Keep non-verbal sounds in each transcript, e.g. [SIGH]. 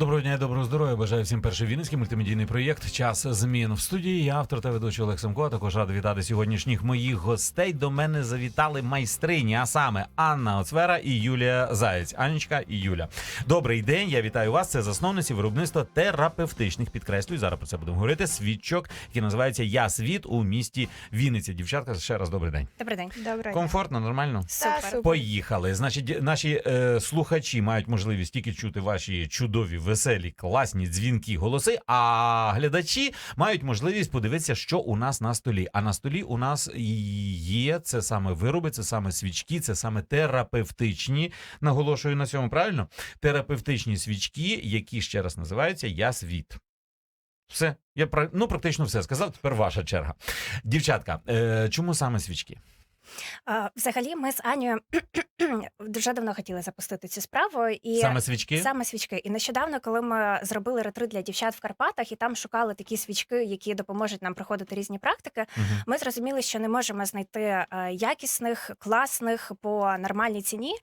Доброго дня, і доброго здоров'я. Бажаю всім перший вінницький мультимедійний проєкт Час змін в студії. Я автор та ведучий Олег Семко. а Також радий вітати сьогоднішніх моїх гостей. До мене завітали майстрині, а саме Анна Оцвера і Юлія Заєць. Анечка і Юля. Добрий день. Я вітаю вас. Це засновниці виробництва терапевтичних підкреслюю. Зараз про це будемо говорити. Свідчок, який називається Я світ у місті Вінниця. Дівчатка, ще раз добрий день. Добрий день. Добре. Комфортно, нормально. Супер. супер. Поїхали. Значить, наші е, слухачі мають можливість тільки чути ваші чудові, веселі, класні дзвінки, голоси. А глядачі мають можливість подивитися, що у нас на столі. А на столі у нас є це саме вироби, це саме свічки, це саме терапевтичні. Наголошую на цьому правильно. Терапевтичні свічки, які ще раз називаються Я світ. Все, я ну практично все сказав. Тепер ваша черга. Дівчатка, е, чому саме свічки? Взагалі, ми з Анією [CLEARS THROAT] дуже давно хотіли запустити цю справу і Саме свічки? саме свічки. І нещодавно, коли ми зробили ретрит для дівчат в Карпатах, і там шукали такі свічки, які допоможуть нам проходити різні практики. Мгм. Ми зрозуміли, що не можемо знайти е, якісних, класних по нормальній ціні.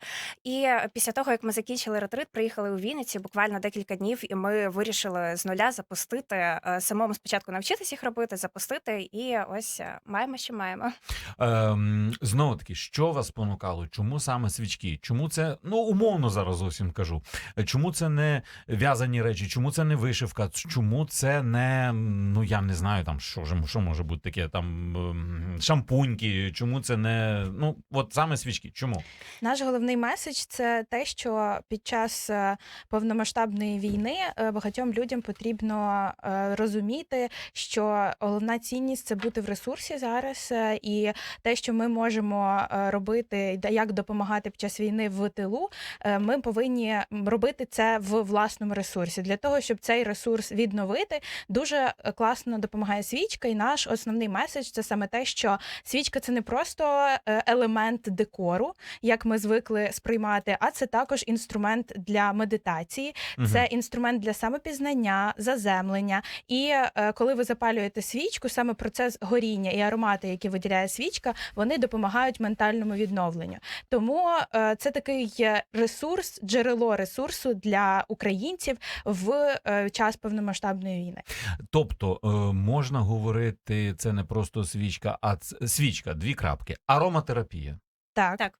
І після того, як ми закінчили ретрит, приїхали у Вінницю буквально декілька днів, і ми вирішили з нуля запустити е, самому спочатку навчитися їх робити, запустити, і ось е, маємо, що маємо. Ем, знову таки, що вас спонукало? Чому саме свічки? Чому це ну умовно зараз зовсім кажу? Е, Чому це не в'язані речі? Чому це не вишивка? Чому це не ну я не знаю там що ж що може бути таке там ем, шампуньки? Чому це не ну от саме свічки? Чому? Наш головний меседж це те, що під час е, повномасштабної війни е, багатьом людям потрібно розуміти, що головна цінність це бути в ресурсі зараз, і те, що ми можемо е, робити, як допомагати під час війни в тилу, е, ми повинні робити це в власному ресурсі. Для того, щоб цей ресурс відновити, дуже е, класно допомагає свічка. І наш основний меседж це саме те, що свічка це не просто елемент декору, як ми звикли сприймати, а це також інструмент для медитації, це інструмент для самопізнання, заземлення. І коли ви запалюєте свічку, саме процес горіння і аромати, які виділяє свічка, вони допомагають ментальному відновленню. Тому е, це такий ресурс, джерело ресурсу для українців в е, час повномасштабної війни. Тобто е, можна говорити, це не просто свічка, а свічка, дві крапки. Ароматерапія, Так, Так.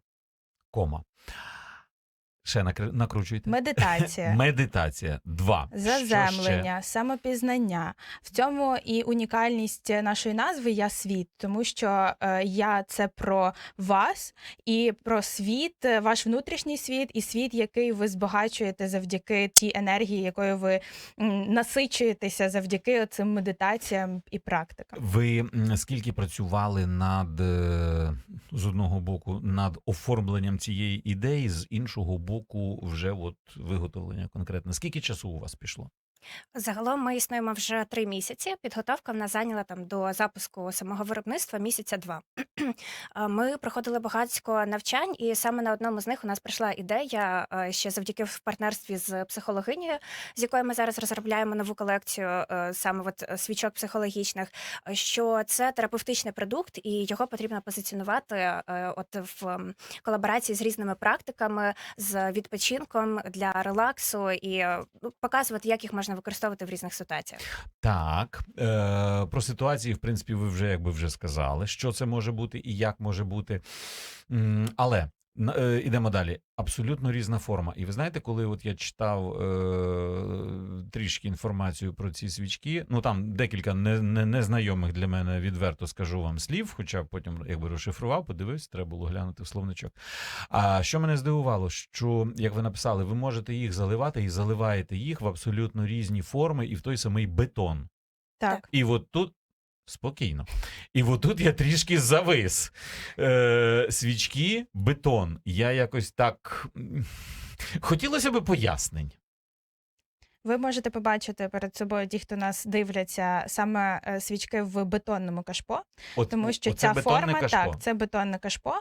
кома. Ще накр- накручуйте. медитація. [LAUGHS] Медитація. Два. Заземлення, самопізнання. В цьому і унікальність нашої назви Я світ, тому що е, я це про вас і про світ, е, ваш внутрішній світ, і світ, який ви збагачуєте завдяки тій енергії, якою ви м, насичуєтеся завдяки цим медитаціям і практикам. Ви скільки працювали над е, з одного боку над оформленням цієї ідеї, з іншого боку, вже от виготовлення конкретне. Скільки часу у вас пішло? Загалом ми існуємо вже три місяці. Підготовка в нас зайняла там до запуску самого виробництва місяця два. [CLEARS THROAT] Ми проходили багатько навчань, і саме на одному з них у нас прийшла ідея е, ще завдяки в партнерстві з психологинею, з якою ми зараз розробляємо нову колекцію е, саме от е, свічок психологічних. Що це терапевтичний продукт, і його потрібно позиціонувати от в колаборації з різними практиками, з відпочинком для релаксу і ну, показувати, як їх можна використовувати в різних ситуаціях. Так, е, про ситуації, в принципі, ви вже якби вже сказали, що це може бути і як може бути. Але е, ідемо далі. Абсолютно різна форма. І ви знаєте, коли от я читав е, трішки інформацію про ці свічки, ну там декілька не, не, незнайомих для мене відверто скажу вам слів, хоча потім якби розшифрував, подивився, треба було глянути в словничок. А що мене здивувало, що як ви написали, ви можете їх заливати і заливаєте їх в абсолютно різні форми і в той самий бетон. Так. І от тут спокійно. І отут я трішки завис. Е, свічки, бетон. Я якось так. Хотілося би пояснень. Ви можете побачити перед собою, ті, хто нас дивляться, саме е, свічки в бетонному кашпо, От, тому що ця форма кашпо. так, це бетонне кашпо,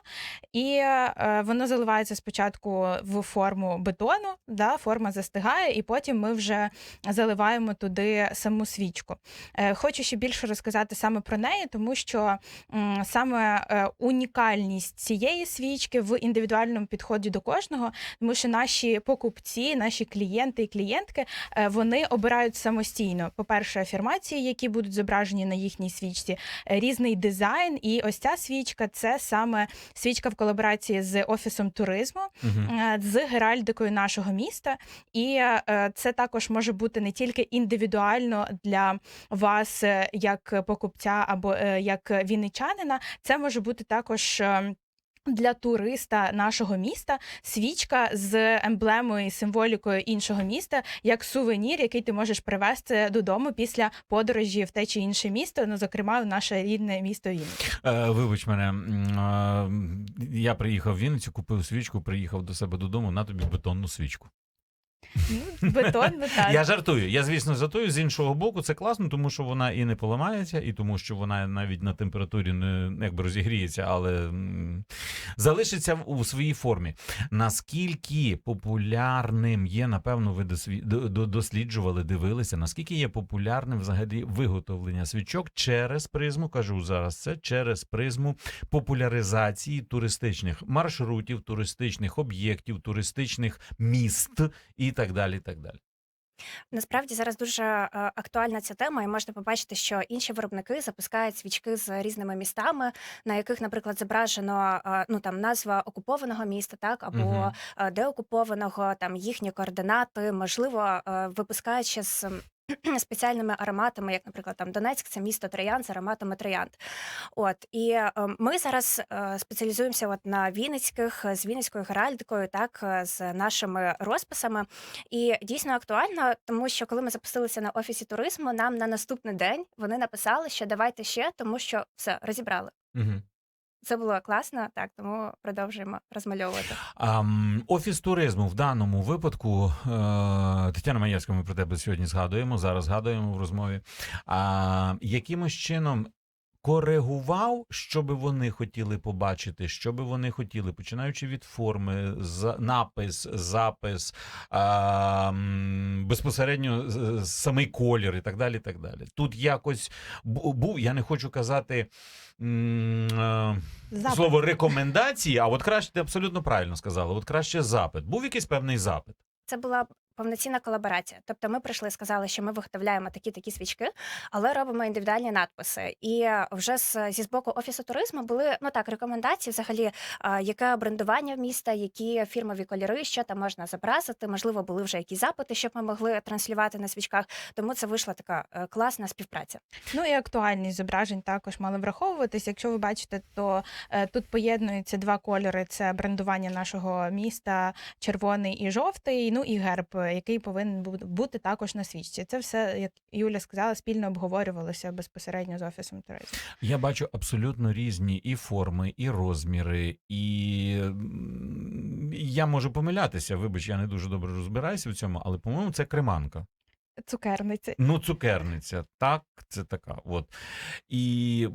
і е, воно заливається спочатку в форму бетону, да, форма застигає, і потім ми вже заливаємо туди саму свічку. Е, хочу ще більше розказати саме про неї, тому що м, саме е, унікальність цієї свічки в індивідуальному підході до кожного, тому що наші покупці, наші клієнти і клієнтки вони обирають самостійно. По-перше, афірмації, які будуть зображені на їхній свічці, е, різний дизайн. І ось ця свічка це саме свічка в колаборації з офісом туризму, е, з геральдикою нашого міста. І е, це також може бути не тільки індивідуально для вас, е, як покупця або е, як вінничанина, це може бути також. Для туриста нашого міста свічка з емблемою і символікою іншого міста, як сувенір, який ти можеш привезти додому після подорожі в те чи інше місто, ну зокрема в наше рідне місто. Е, вибач мене, е, я приїхав в Вінницю, купив свічку, приїхав до себе додому, на тобі бетонну свічку. Ну, бетонно так. Я жартую. Я, звісно, жартую. З іншого боку, це класно, тому що вона і не поламається, і тому, що вона навіть на температурі не якби розігріється, але залишиться у своїй формі. Наскільки популярним є, напевно, ви досліджували, дивилися, наскільки є популярним взагалі виготовлення свічок через призму, кажу зараз це через призму популяризації туристичних маршрутів, туристичних об'єктів, туристичних міст і так далі. і так далі. Насправді зараз дуже е, актуальна ця тема, і можна побачити, що інші виробники запускають свічки з різними містами, на яких, наприклад, зображено е, ну там назва окупованого міста, так або е, деокупованого, там їхні координати, можливо, е, випускаючи з. [CLEARS THROAT] Спеціальними ароматами, як, наприклад, там Донецьк, це місто Троян з ароматами Троянд. От і е, ми зараз е, спеціалізуємося от на Вінницьких з Вінницькою геральдикою, так з нашими розписами. І дійсно актуально, тому що коли ми запустилися на офісі туризму, нам на наступний день вони написали, що давайте ще, тому що все розібрали. Угу. Це було класно, так тому продовжуємо розмальовувати. Ам, офіс туризму в даному випадку е, Тетяна Маєвська, ми про тебе сьогодні згадуємо. Зараз згадуємо в розмові. А, якимось чином коригував, що би вони хотіли побачити, що би вони хотіли, починаючи від форми, за, напис, запис, а, безпосередньо з- з- самий колір і так далі. так далі. Тут якось був, я не хочу казати. е, Запит. Слово рекомендації, а от краще ти абсолютно правильно сказала. От краще запит. Був якийсь певний запит. Це була повноцінна колаборація. Тобто ми прийшли, сказали, що ми виготовляємо такі такі свічки, але робимо індивідуальні надписи. І вже з, зі з боку офісу туризму були ну так рекомендації, взагалі, яке брендування міста, які фірмові кольори, що там можна зобразити. Можливо, були вже якісь запити, щоб ми могли транслювати на свічках. Тому це вийшла така е, класна співпраця. Ну і актуальність зображень також мали враховуватись. Якщо ви бачите, то е, тут поєднуються два кольори: це брендування нашого міста, червоний і жовтий. Ну і герб, який повинен бути також на свічці. Це все, як Юля сказала, спільно обговорювалося безпосередньо з офісом туризму. Я бачу абсолютно різні і форми, і розміри, і я можу помилятися. Вибач, я не дуже добре розбираюся в цьому, але по-моєму це креманка. Цукерниці. Ну, цукерниця, так, це така. От. І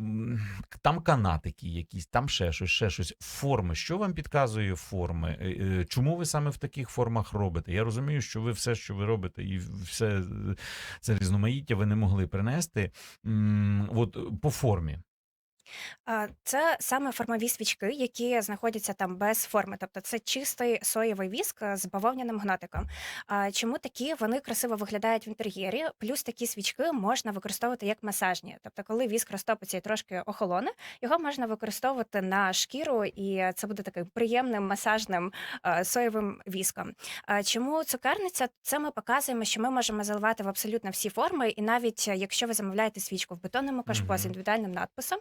там канатики якісь, там ще щось, ще щось. Форми. Що вам підказує форми? Е, е, Чому ви саме в таких формах робите? Я розумію, що ви все, що ви робите, і все е, це різноманіття ви не могли принести. От по формі. А, Це саме формові свічки, які знаходяться там без форми, тобто це чистий соєвий віск з бавовняним гнотиком. А Чому такі вони красиво виглядають в інтер'єрі? Плюс такі свічки можна використовувати як масажні. Тобто, коли віск розтопиться і трошки охолоне, його можна використовувати на шкіру, і це буде таким приємним масажним е, соєвим віском. А Чому цукерниця? Це ми показуємо, що ми можемо заливати в абсолютно всі форми, і навіть е, якщо ви замовляєте свічку в бетонному кашпо з індивідуальним надписом,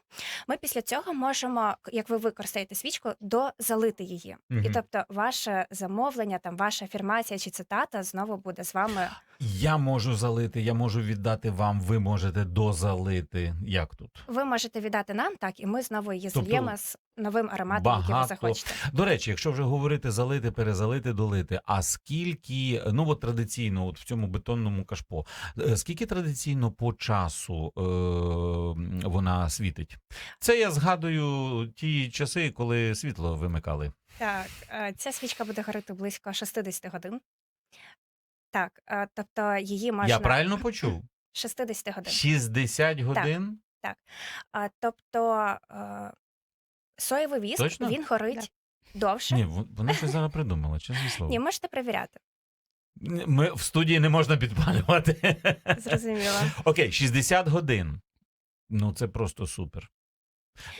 ми після цього можемо, як ви використаєте свічку, дозалити її. І тобто, ваше замовлення, там ваша афірмація чи цитата знову буде з вами Я можу залити, я можу віддати вам, ви можете дозалити. Як тут? Ви можете віддати нам, так, і ми знову її Тобто зальємо з новим ароматом, який ви захочете. До речі, якщо вже говорити залити, перезалити, долити, а скільки, ну от традиційно, от в цьому бетонному кашпо, е, скільки традиційно по часу е, вона світить? Це я згадую ті часи, коли світло вимикали. Так, е, ця свічка буде горіти близько 60 годин. Так, е, тобто її можна Я правильно [LAUGHS] почув? 60 годин. 60 годин? А, тобто е, соєвий віск Точно? він горить довше. Ні, вон- вони щось зараз [LAUGHS] придумали, чесне слово. Ні, можете перевіряти. Ми в студії не можна підпалювати. Зрозуміло. [LAUGHS] Окей, 60 годин. Ну, це просто супер.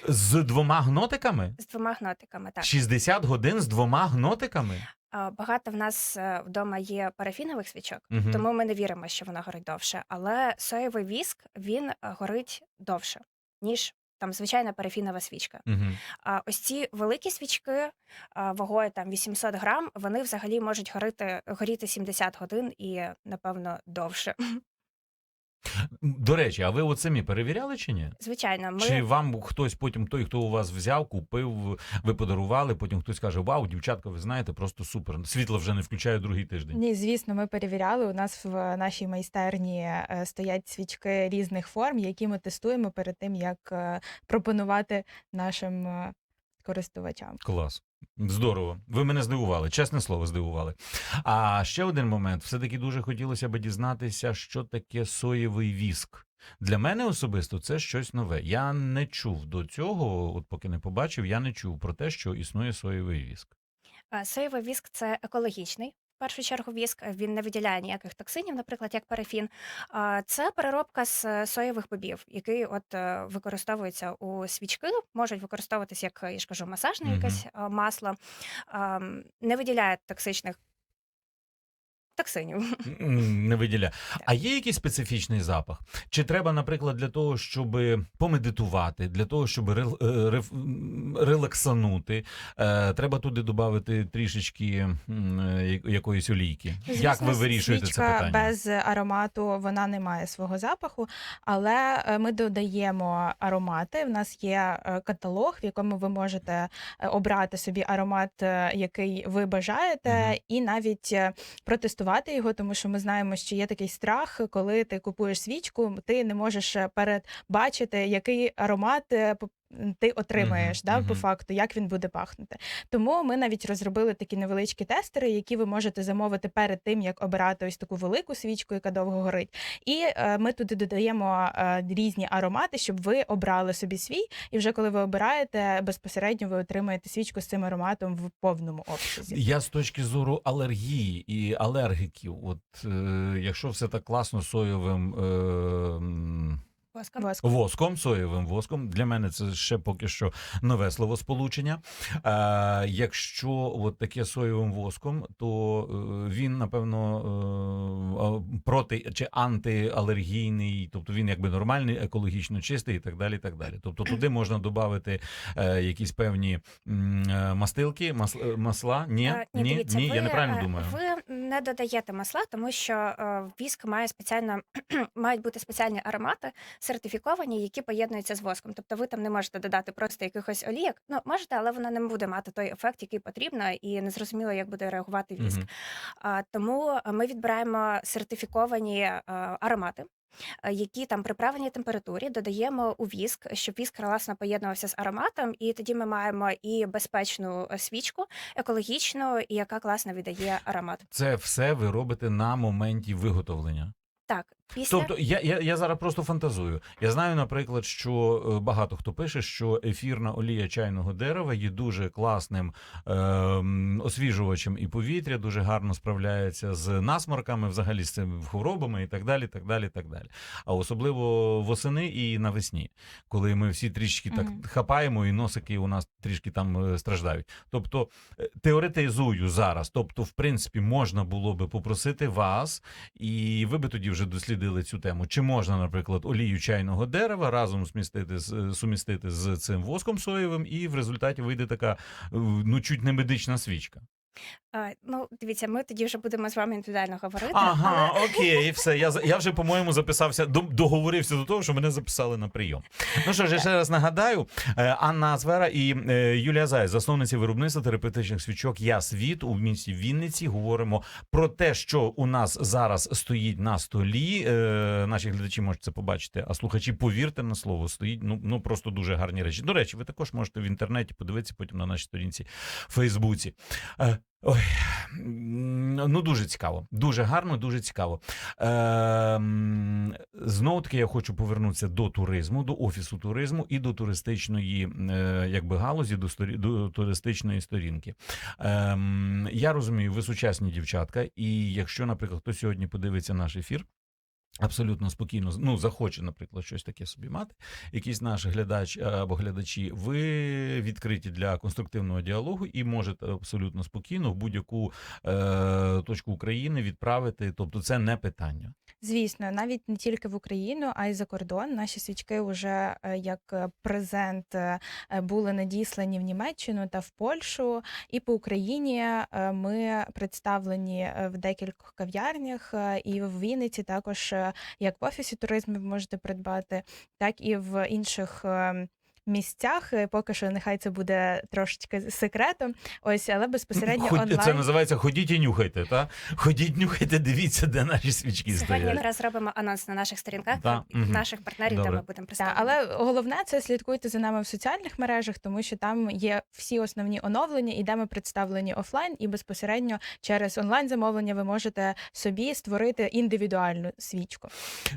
З двома гнотиками? З двома гнотиками. Так 60 годин з двома гнотиками? А, багато в нас е, вдома є парафінових свічок, Мгм. тому ми не віримо, що вона горить довше. Але соєвий віск він е, горить довше, ніж там звичайна парафінова свічка. Угу. А ось ці великі свічки а, вагою там 800 грам, вони взагалі можуть горіти, горіти 70 годин і напевно довше. [LAUGHS] До речі, а ви от самі перевіряли чи ні? Звичайно, ми Чи вам хтось потім, той, хто у вас взяв, купив, ви подарували, потім хтось каже: Вау, дівчатка, ви знаєте, просто супер. Світло вже не включаю другий тиждень. Ні, звісно, ми перевіряли. У нас в нашій майстерні е, стоять свічки різних форм, які ми тестуємо перед тим, як е, пропонувати нашим е, користувачам. Клас. Здорово. Ви мене здивували, чесне слово, здивували. А ще один момент. Все-таки дуже хотілося б дізнатися, що таке соєвий віск. Для мене особисто це щось нове. Я не чув до цього, от поки не побачив, я не чув про те, що існує соєвий віск. Соєвий віск це екологічний. Першу чергу віск він не виділяє ніяких токсинів, наприклад, як парафін. Це переробка з е, соєвих бобів, який от використовуються використовується у свічки, можуть використовуватись як я ж кажу, масажне якесь е, масло, не виділяє токсичних токсинів. Не виділяє. А є якийсь специфічний запах? Чи треба, наприклад, для того, щоб помедитувати, для того, щоб е, релаксанути, е, треба туди додати трішечки е, якоїсь олійки? Як ви вирішуєте це питання? без аромату вона не має свого запаху, але ми додаємо аромати. В нас є каталог, в якому ви можете обрати собі аромат, який ви бажаєте, Мгм. і навіть е, протестувати його, тому що ми знаємо, що є такий страх, коли ти купуєш свічку, ти не можеш е, передбачити, який аромат. Ти отримаєш Мгм, да, по факту, як він буде пахнути. Тому ми навіть розробили такі невеличкі тестери, які ви можете замовити перед тим, як обирати ось таку велику свічку, яка довго горить. І е, ми туди додаємо е, різні аромати, щоб ви обрали собі свій. І вже коли ви обираєте, безпосередньо ви отримаєте свічку з цим ароматом в повному обсязі. Я з точки зору алергії і алергіків, от е, якщо все так класно соєвим. Е, м, Воском. Воском, соєвим воском. Для мене це ще поки що нове словосполучення. Е, якщо от таке соєвим воском, то е, він, напевно, е, проти чи антиалергійний, тобто він якби нормальний, екологічно чистий і так далі. І так далі. Тобто туди можна додати е, якісь певні е, мастилки, мас, масла. Ні, Е, ні, ні, дивіться, я ви, неправильно думаю. Ви не додаєте масла, тому що е, віск має спеціально [CLEARS THROAT] мають бути спеціальні аромати, сертифіковані, які поєднуються з воском. Тобто ви там не можете додати просто якихось олійок. Ну можете, але вона не буде мати той ефект, який потрібно, і не зрозуміло, як буде реагувати віск. А, тому ми відбираємо сертифіковані е, аромати. Е, Які там при правильній температурі додаємо у віск, щоб віск класно поєднувався з ароматом, і тоді ми маємо і безпечну е, свічку, екологічну, і яка класно віддає аромат. Це все ви робите на моменті виготовлення. Так, після Тобто я, я, я зараз просто фантазую. Я знаю, наприклад, що е, багато хто пише, що ефірна олія чайного дерева є дуже класним е, освіжувачем і повітря, дуже гарно справляється з насморками, взагалі з цими хворобами і так далі. так далі, так далі. А особливо восени і навесні, коли ми всі трішки так Мгм. хапаємо, і носики у нас трішки там е, страждають. Тобто е, теоретизую зараз. Тобто, в принципі, можна було би попросити вас, і ви би тоді вже дослідили цю тему. Чи можна, наприклад, олію чайного дерева разом змістити з сумістити з цим воском соєвим, і в результаті вийде така е, ну чуть не медична свічка. Е, Ну, дивіться, ми тоді вже будемо з вами індивідуально говорити. Ага, але- окей, [LAUGHS] все. Я я вже, по-моєму, записався, до- договорився до того, що мене записали на прийом. Ну що ж, я ще раз нагадаю: е, Анна Азвера і е, Юлія Зай, засновниці виробництва терапевтичних свічок Я світ у місті Вінниці. Говоримо про те, що у нас зараз стоїть на столі. Е, Наші глядачі можуть це побачити, а слухачі, повірте на слово, стоїть ну, ну просто дуже гарні речі. До речі, ви також можете в інтернеті подивитися потім на нашій сторінці в Фейсбуці. Е, Ой, ну дуже цікаво, дуже гарно, дуже цікаво. Е, Знову таки я хочу повернутися до туризму, до офісу туризму і до туристичної е, якби галузі, до, сторі, до туристичної сторінки. Е, я розумію, ви сучасні дівчатка, і якщо, наприклад, хто сьогодні подивиться наш ефір. Абсолютно спокійно, ну захоче, наприклад, щось таке собі мати. Якийсь наш глядач е, або глядачі, ви відкриті для конструктивного діалогу і можете абсолютно спокійно в будь-яку е, точку України відправити. Тобто, це не питання. Звісно, навіть не тільки в Україну, а й за кордон. Наші свічки вже е, як е, презент були надіслані в Німеччину та в Польщу. І по Україні ми представлені в декількох кав'ярнях, і в Вінниці також як в офісі туризму ви можете придбати, так і в інших. Місцях Е, поки що нехай це буде трошечки секретом. Ось, але безпосередньо Ходь- онлайн. Це називається ходіть і нюхайте. Та ходіть, нюхайте, дивіться, де наші свічки Сьогодні стоять. якраз зробимо анонс на наших сторінках Да, наших партнерів, Добре. де ми будемо Так, представлені. але головне це слідкуйте за нами в соціальних мережах, тому що там є всі основні оновлення, і де ми представлені офлайн, і безпосередньо через онлайн замовлення ви можете собі створити індивідуальну свічку.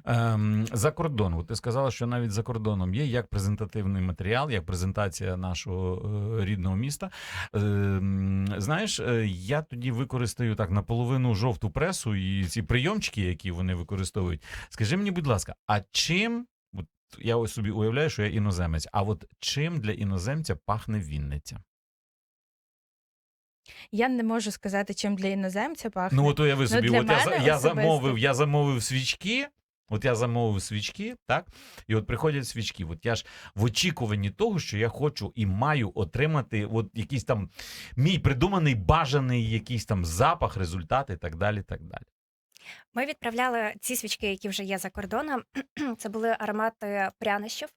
Ем, за кордон. Ти сказала, що навіть за кордоном є як презентативний матеріал, як презентація нашого е, рідного міста. Ем, знаєш, е, я тоді використаю так наполовину жовту пресу і ці прийомчики, які вони використовують. Скажи мені, будь ласка, а чим? Я ось собі уявляю, що я іноземець. А от чим для іноземця пахне Вінниця? Я не можу сказати, чим для іноземця пахне. Ну, от уяви собі, для от я, я замовив, я замовив свічки. От я замовив свічки, так? І от приходять свічки. От я ж в очікуванні того, що я хочу і маю отримати от якийсь там мій придуманий бажаний якийсь там запах, результат і так далі. так далі. Ми відправляли ці свічки, які вже є за кордоном. [CLEARS THROAT] Це були аромати прянощів,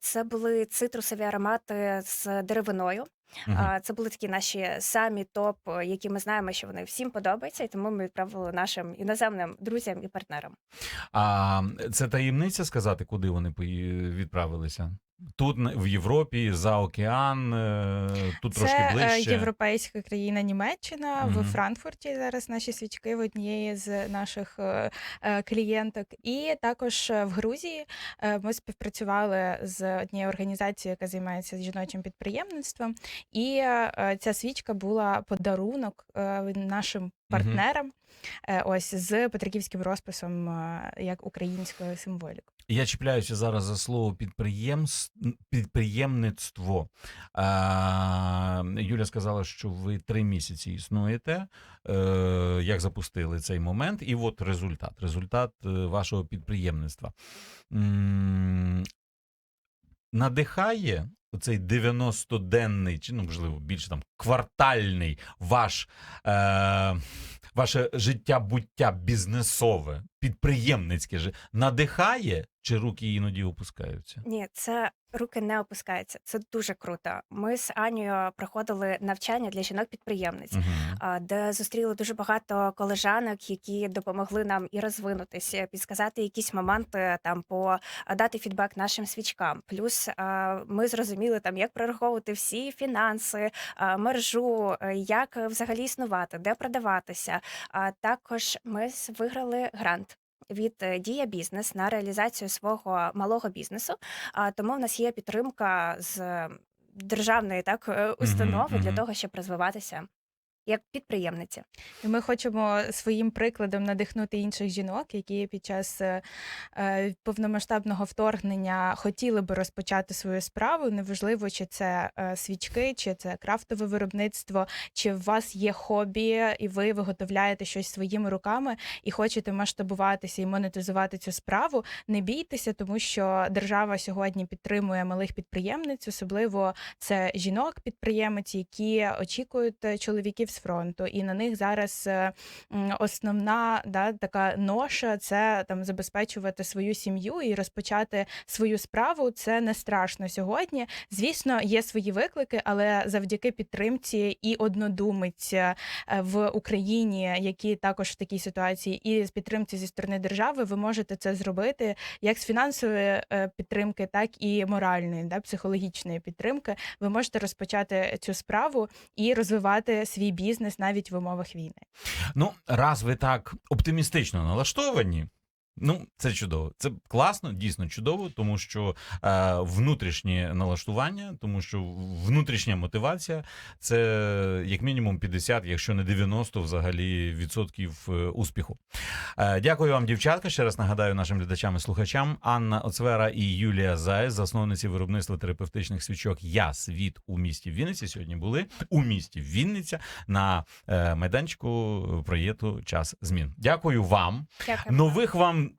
це були цитрусові аромати з деревиною. А, Це були такі наші самі топ, які ми знаємо, що вони всім подобаються, і тому ми відправили нашим іноземним друзям і партнерам. А це таємниця сказати, куди вони відправилися? Тут в Європі, за океан, е, тут трошки Це е, ближче. європейська країна Німеччина Мгм. в Франкфурті. Зараз наші свічки в однієї з наших е, клієнток. І також в Грузії ми співпрацювали з однією організацією, яка займається жіночим підприємництвом. І ця свічка була подарунок нашим партнерам. е, Ось з петриківським розписом як українською символікою. Я чіпляюся зараз за слово підприємництво. Юля сказала, що ви три місяці існуєте. Е, як запустили цей момент, і от результат. Результат е, вашого підприємництва. Надихає оцей 90-денний, чи ну, можливо, більше там квартальний ваш, е, ваше життя буття бізнесове, підприємницьке же надихає, чи руки іноді опускаються? Ні, це руки не опускаються. Це дуже круто. Ми з Анією проходили навчання для жінок-підприємниць. А, де зустріли дуже багато колежанок, які допомогли нам і розвинутися, підсказати якісь моменти там по дати фідбек нашим свічкам. Плюс ми зрозуміли там, як прораховувати всі фінанси, а, мержу, е, як е, взагалі існувати, де продаватися. А також ми виграли грант. Від е, Дія бізнес на реалізацію свого малого бізнесу. А тому в нас є підтримка з державної так установи для того, щоб розвиватися як підприємниця. І ми хочемо своїм прикладом надихнути інших жінок, які під час е, е, повномасштабного вторгнення хотіли би розпочати свою справу. Неважливо, чи це е, свічки, чи це крафтове виробництво, чи у вас є хобі, і ви виготовляєте щось своїми руками і хочете масштабуватися і монетизувати цю справу. Не бійтеся, тому що держава сьогодні підтримує малих підприємниць, особливо це жінок-підприємець, які очікують чоловіків фронту, і на них зараз е, основна да, така ноша це там забезпечувати свою сім'ю і розпочати свою справу. Це не страшно сьогодні. Звісно, є свої виклики, але завдяки підтримці і однодумиць е, в Україні, які також в такій ситуації, і з підтримці зі сторони держави, ви можете це зробити як з фінансової е, підтримки, так і моральної, да, психологічної підтримки. Ви можете розпочати цю справу і розвивати свій бізнес навіть в умовах війни. Ну, раз ви так оптимістично налаштовані. Ну, це чудово. Це класно, дійсно чудово, тому що е, внутрішнє налаштування, тому що внутрішня мотивація це як мінімум 50, якщо не 90 взагалі відсотків е, успіху. Е, дякую вам, дівчатка. Ще раз нагадаю нашим глядачам і слухачам. Анна Оцвера і Юлія Заєць, засновниці виробництва терапевтичних свічок Я світ у місті Вінниці. Сьогодні були у місті Вінниця на е, майданчику проєкту Час змін. Дякую вам. Дякую. Нових вам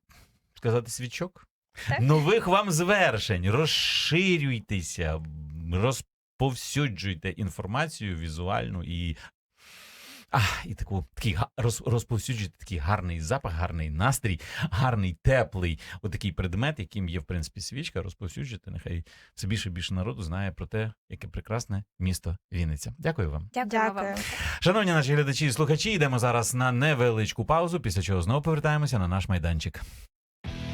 сказати свічок. Так. Нових вам звершень. Розширюйтеся, розповсюджуйте інформацію візуальну і. А, і таку такий роз, розповсюджуйте такий гарний запах, гарний настрій, гарний, теплий, отакий предмет, яким є, в принципі, свічка, розповсюджуйте. Нехай все більше і більше народу знає про те, яке прекрасне місто Вінниця. Дякую вам. Дякую вам. Дякую. Шановні наші глядачі і слухачі, йдемо зараз на невеличку паузу, після чого знову повертаємося на наш майданчик.